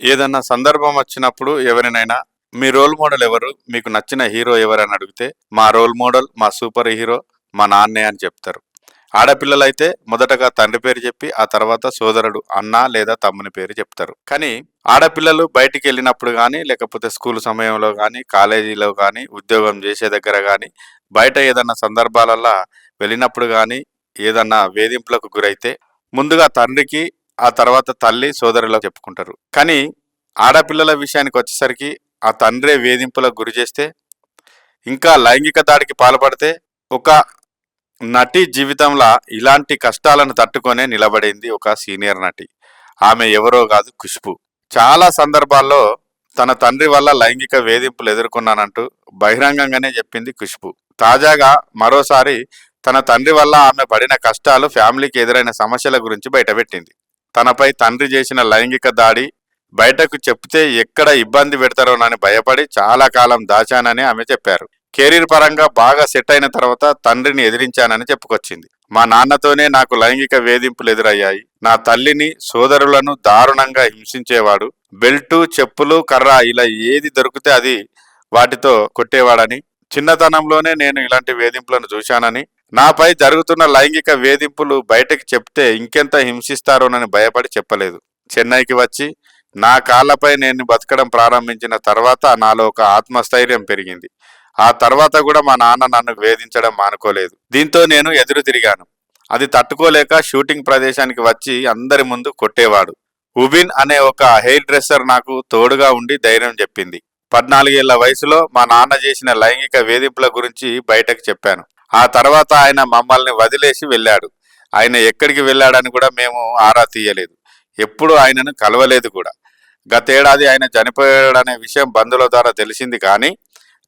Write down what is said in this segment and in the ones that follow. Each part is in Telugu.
ఏదన్నా సందర్భం వచ్చినప్పుడు ఎవరినైనా మీ రోల్ మోడల్ ఎవరు మీకు నచ్చిన హీరో ఎవరని అడిగితే మా రోల్ మోడల్ మా సూపర్ హీరో మా నాన్నే అని చెప్తారు. ఆడపిల్లలైతే మొదటగా తండ్రి పేరు చెప్పి ఆ తర్వాత సోదరుడు అన్న లేదా తమ్ముని పేరు చెప్తారు. కానీ ఆడపిల్లలు బయటికి వెళ్ళినప్పుడు కానీ లేకపోతే స్కూల్ సమయంలో కానీ కాలేజీలో కానీ ఉద్యోగం చేసే దగ్గర కానీ బయట ఏదన్నా సందర్భాలల్లో వెళ్ళినప్పుడు కానీ ఏదన్నా వేధింపులకు గురైతే ముందుగా తండ్రికి ఆ తర్వాత తల్లి సోదరులకు చెప్పుకుంటారు. కానీ ఆడపిల్లల విషయానికి వచ్చేసరికి ఆ తండ్రే వేధింపులకు గురి చేస్తే ఇంకా లైంగిక దాడికి పాల్పడితే ఒక నటి జీవితంలో ఇలాంటి కష్టాలను తట్టుకొనే నిలబడింది ఒక సీనియర్ నటి. ఆమె ఎవరో కాదు ఖుష్బు. చాలా సందర్భాల్లో తన తండ్రి వల్ల లైంగిక వేధింపులు ఎదుర్కొన్నానంటూ బహిరంగంగానే చెప్పింది ఖుష్బు. తాజాగా మరోసారి తన తండ్రి వల్ల ఆమె పడిన కష్టాలు ఫ్యామిలీకి ఎదురైన సమస్యల గురించి బయటపెట్టింది. తనపై తండ్రి చేసిన లైంగిక దాడి బయటకు చెప్తే ఎక్కడ ఇబ్బంది పెడతారోనని భయపడి చాలా కాలం దాచానని ఆమె చెప్పారు. కెరీర్ పరంగా బాగా సెట్ అయిన తర్వాత తండ్రిని ఎదిరించానని చెప్పుకొచ్చింది. మా నాన్నతోనే నాకు లైంగిక వేధింపులు ఎదురయ్యాయి. నా తల్లిని సోదరులను దారుణంగా హింసించేవాడు. బెల్టు చెప్పులు కర్ర ఇలా ఏది దొరికితే అది వాటితో కొట్టేవాడని చిన్నతనంలోనే నేను ఇలాంటి వేధింపులను చూశానని నాపై జరుగుతున్న లైంగిక వేధింపులు బయటకు చెప్తే ఇంకెంత హింసిస్తారోనని భయపడి చెప్పలేదు. చెన్నైకి వచ్చి నా కాళ్ళపై నేను బతకడం ప్రారంభించిన తర్వాత నాలో ఒక ఆత్మస్థైర్యం పెరిగింది. ఆ తర్వాత కూడా మా నాన్న నన్ను వేధించడం మానుకోలేదు. దీంతో నేను ఎదురు తిరిగాను. అది తట్టుకోలేక షూటింగ్ ప్రదేశానికి వచ్చి అందరి ముందు కొట్టేవాడు. ఉబిన్ అనే ఒక హెయిర్ డ్రెస్సర్ నాకు తోడుగా ఉండి ధైర్యం చెప్పింది. పద్నాలుగేళ్ళ వయసులో మా నాన్న చేసిన లైంగిక వేధింపుల గురించి బయటకు చెప్పాను. ఆ తర్వాత ఆయన మమ్మల్ని వదిలేసి వెళ్ళాడు. ఆయన ఎక్కడికి వెళ్ళాడని కూడా మేము ఆరా తీయలేదు. ఎప్పుడు ఆయనను కలవలేదు కూడా. గతేడాది ఆయన చనిపోయాడనే విషయం బంధువుల ద్వారా తెలిసింది కానీ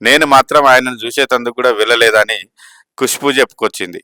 నేను మాత్రం ఆయనను చూసేటందుకు కూడా వెళ్ళలేదని ఖుష్బు చెప్పుకొచ్చింది.